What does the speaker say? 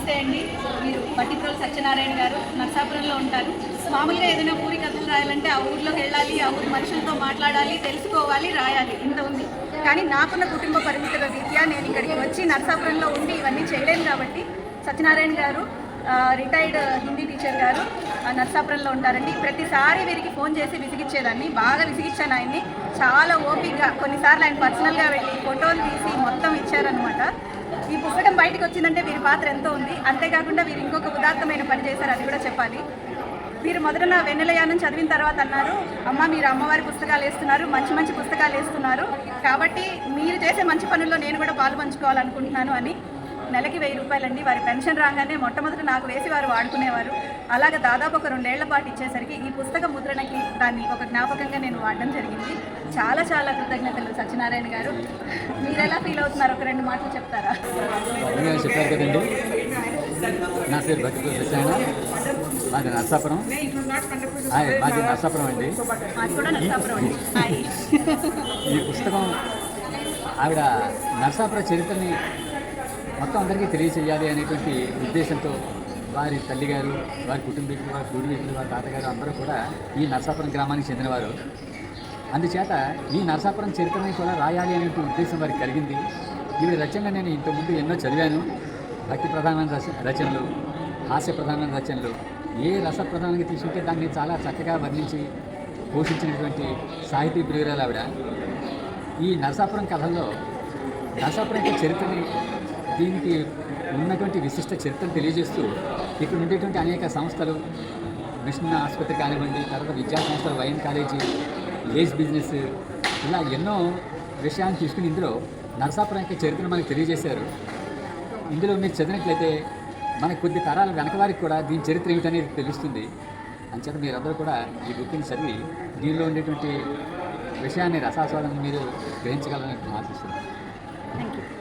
నమస్తే అండి. మీరు పట్టిప్రోలు సత్యనారాయణ గారు నర్సాపురంలో ఉంటారు. మామూలుగా ఏదైనా పూరి కథలు రాయాలంటే ఆ ఊర్లోకి వెళ్ళాలి ఆ ఊరి మనుషులతో మాట్లాడాలి తెలుసుకోవాలి రాయాలి. ఇంత ఉంది. కానీ నాకున్న కుటుంబ పరిమితుల రీత్యా నేను ఇక్కడికి వచ్చి నర్సాపురంలో ఉండి ఇవన్నీ చేయలేను కాబట్టి సత్యనారాయణ గారు రిటైర్డ్ హిందీ టీచర్ గారు నర్సాపురంలో ఉంటారండి. ప్రతిసారి వీరికి ఫోన్ చేసి విసిగిచ్చేదాన్ని. బాగా విసిగిచ్చాను ఆయన్ని. చాలా ఓపికగా కొన్నిసార్లు ఆయన పర్సనల్గా వెళ్ళి ఫోటోలు తీసి మొత్తం ఇచ్చారనమాట ఈ పుస్తకం బయటకు వచ్చిందంటే వీరి పాత్ర ఎంతో ఉంది. అంతేకాకుండా వీరు ఇంకొక ఉదాత్తమైన పని చేశారు అది కూడా చెప్పాలి. వీరు మొదట నా వెన్నెలయానం చదివిన తర్వాత అన్నారు అమ్మ మీరు అమ్మవారి పుస్తకాలు వేస్తున్నారు మంచి మంచి పుస్తకాలు వేస్తున్నారు. కాబట్టి మీరు చేసే మంచి పనుల్లో నేను కూడా పాలు పంచుకోవాలనుకుంటున్నాను అని నెలకి వెయ్యి రూపాయలండి. వారి పెన్షన్ రాగానే మొట్టమొదటి నాకు వేసి వారు వాడుకునేవారు. అలాగే దాదాపు ఒక రెండేళ్ళ పాటు ఇచ్చేసరికి ఈ పుస్తక ముద్రణకి దాన్ని ఒక జ్ఞాపకంగా నేను వాడడం జరిగింది. చాలా చాలా కృతజ్ఞతలు సత్యనారాయణ గారు. మీరు ఎలా ఫీల్ అవుతున్నారు? ఒక రెండు మాటలు చెప్తారా? ముందుగా చెప్పారు కదండి. నా పేరు భక్తి సత్యనారాయణ మాది నర్సాపురం. మాది నర్సాపురం అండి. అండి. ఈ పుస్తకం ఆవిడ నర్సాపుర చరిత్రని మొత్తం అందరికీ తెలియచేయాలి అనేటువంటి ఉద్దేశంతో వారి తల్లిగారు వారి కుటుంబీకులు వారి పూర్వీకులు వారి తాతగారు అందరూ కూడా ఈ నరసాపురం గ్రామానికి చెందినవారు. అందుచేత ఈ నరసాపురం చరిత్రని కూడా రాయాలి అనే ఉద్దేశం వారికి కలిగింది. ఇవి రచనలు నేను ఇంతకుముందు ఎన్నో చదివాను. భక్తి ప్రధానమైన రచనలు హాస్య ప్రధానమైన రచనలు. ఏ రస ప్రధానంగా తీసుకుంటే దాన్ని చాలా చక్కగా వర్ణించి పోషించినటువంటి సాహితీ ప్రియురాలు ఆవిడ. ఈ నరసాపురం కథల్లో నరసాపురం యొక్క చరిత్రని దీనికి ఉన్నటువంటి విశిష్ట చరిత్రను తెలియజేస్తూ ఇక్కడ ఉండేటువంటి అనేక సంస్థలు మిషన్ ఆసుపత్రి కానివ్వండి తర్వాత విద్యా సంస్థలు వైన్ కాలేజీ లేజ్ బిజినెస్ ఇలా ఎన్నో విషయాన్ని తీసుకుని ఇందులో నరసాపురం యొక్క చరిత్రను మనకు తెలియజేశారు. ఇందులో మీరు చదివినట్లయితే మనకు కొద్ది తరాల వెనక వారికి కూడా దీని చరిత్ర ఏమిటనేది తెలుస్తుంది. అంచేత మీరందరూ కూడా ఈ బుక్ని చదివి దీనిలో ఉండేటువంటి విషయాన్ని రసాస్వాదం మీరు గ్రహించగలరని ఆశిస్తున్నాను. Thank you